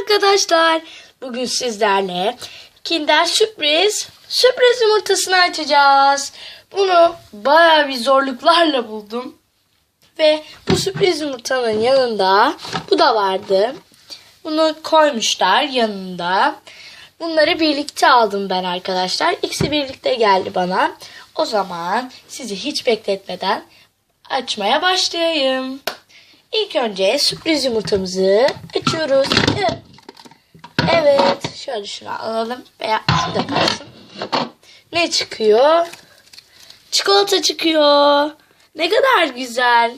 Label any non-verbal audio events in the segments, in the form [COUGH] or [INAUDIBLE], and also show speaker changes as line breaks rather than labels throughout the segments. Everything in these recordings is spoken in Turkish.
arkadaşlar. Bugün sizlerle Kinder sürpriz sürpriz yumurtasını açacağız. Bunu bayağı bir zorluklarla buldum. Ve bu sürpriz yumurtanın yanında bu da vardı. Bunu koymuşlar yanında. Bunları birlikte aldım ben arkadaşlar. İkisi birlikte geldi bana. O zaman sizi hiç bekletmeden açmaya başlayayım. İlk önce sürpriz yumurtamızı açıyoruz. Evet. Şöyle şunu alalım. Veya şurada kalsın. Ne çıkıyor? Çikolata çıkıyor. Ne kadar güzel.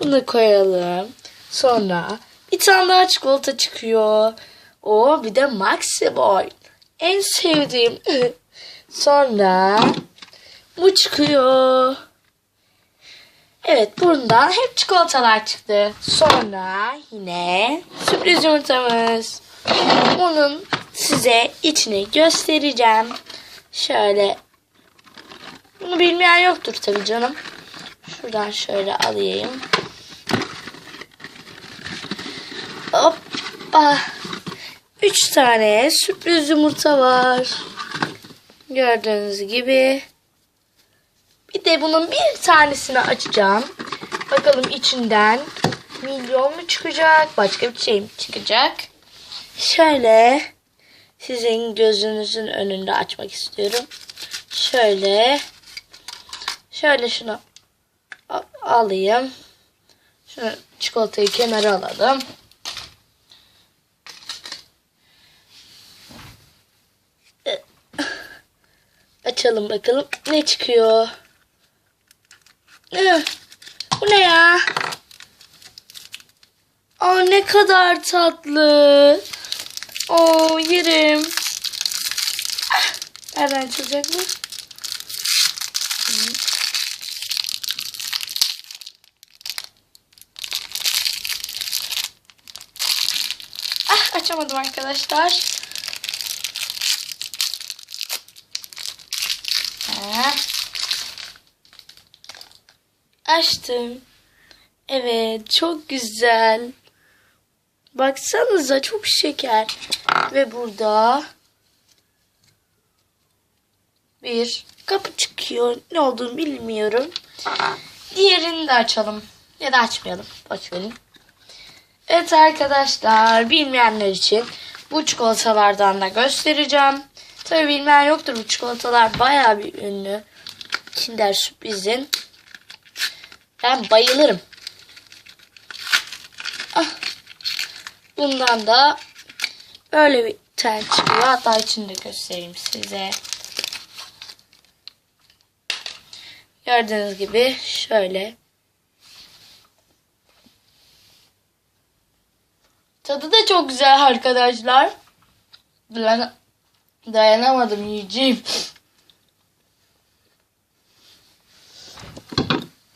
Bunu koyalım. Sonra bir tane daha çikolata çıkıyor. O bir de Maxi Boy. En sevdiğim. [LAUGHS] Sonra bu çıkıyor. Evet bundan hep çikolatalar çıktı. Sonra yine sürpriz yumurtamız. Bunun size içini göstereceğim. Şöyle. Bunu bilmeyen yoktur tabii canım. Şuradan şöyle alayım. Hoppa. Üç tane sürpriz yumurta var. Gördüğünüz gibi. Bir de bunun bir tanesini açacağım. Bakalım içinden milyon mu çıkacak? Başka bir şey mi çıkacak? Şöyle sizin gözünüzün önünde açmak istiyorum. Şöyle şöyle şunu alayım. Şunu çikolatayı kenara alalım. Açalım bakalım ne çıkıyor. Eh, Bu ne ya? Aa ne kadar tatlı. Oo yerim. Ah, Nereden çıkacak bu? Ah açamadım arkadaşlar. Ha. Açtım. Evet çok güzel. Baksanıza çok şeker. Ve burada bir kapı çıkıyor. Ne olduğunu bilmiyorum. Diğerini de açalım. Ya da açmayalım. Boş. Evet arkadaşlar bilmeyenler için bu çikolatalardan da göstereceğim. Tabi bilmeyen yoktur bu çikolatalar bayağı bir ünlü. Kinder sürprizin. Ben bayılırım. Ah. Bundan da böyle bir tane çıkıyor. Hatta içini de göstereyim size. Gördüğünüz gibi şöyle. Tadı da çok güzel arkadaşlar. Ben dayanamadım yiyeceğim.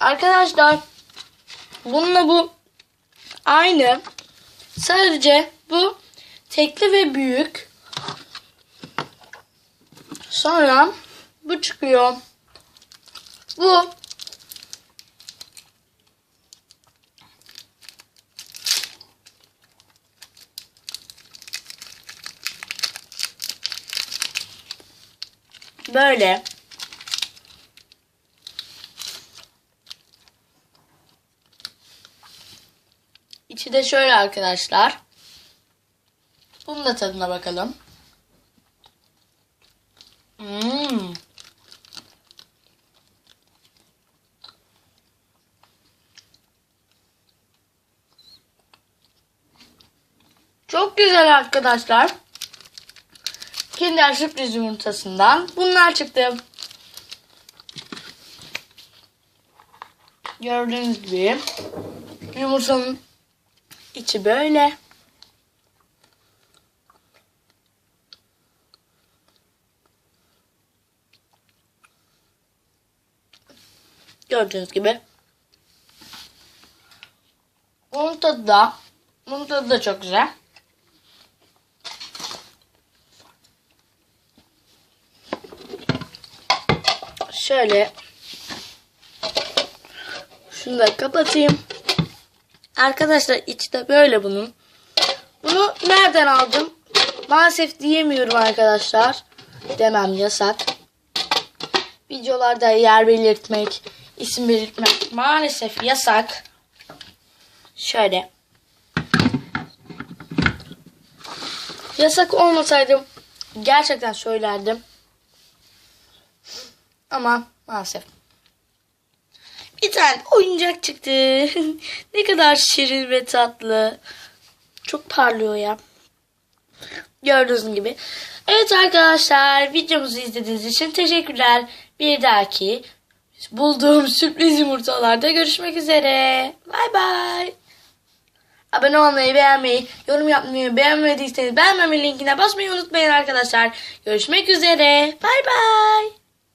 Arkadaşlar bununla bu aynı. Sadece bu tekli ve büyük. Sonra bu çıkıyor. Bu böyle De şöyle arkadaşlar. Bunun da tadına bakalım. Hmm. Çok güzel arkadaşlar. Kinder sürpriz yumurtasından bunlar çıktı. Gördüğünüz gibi yumurtanın içi böyle. Gördüğünüz gibi. Bunun tadı da bunun tadı da çok güzel. Şöyle şunu da kapatayım. Arkadaşlar içi de böyle bunun. Bunu nereden aldım? Maalesef diyemiyorum arkadaşlar. Demem yasak. Videolarda yer belirtmek, isim belirtmek maalesef yasak. Şöyle. Yasak olmasaydı gerçekten söylerdim. Ama maalesef. Bir tane oyuncak çıktı. [LAUGHS] ne kadar şirin ve tatlı. Çok parlıyor ya. Gördüğünüz gibi. Evet arkadaşlar videomuzu izlediğiniz için teşekkürler. Bir dahaki bulduğum sürpriz yumurtalarda görüşmek üzere. Bay bay. Abone olmayı, beğenmeyi, yorum yapmayı, beğenmediyseniz beğenmeme linkine basmayı unutmayın arkadaşlar. Görüşmek üzere. Bay bay.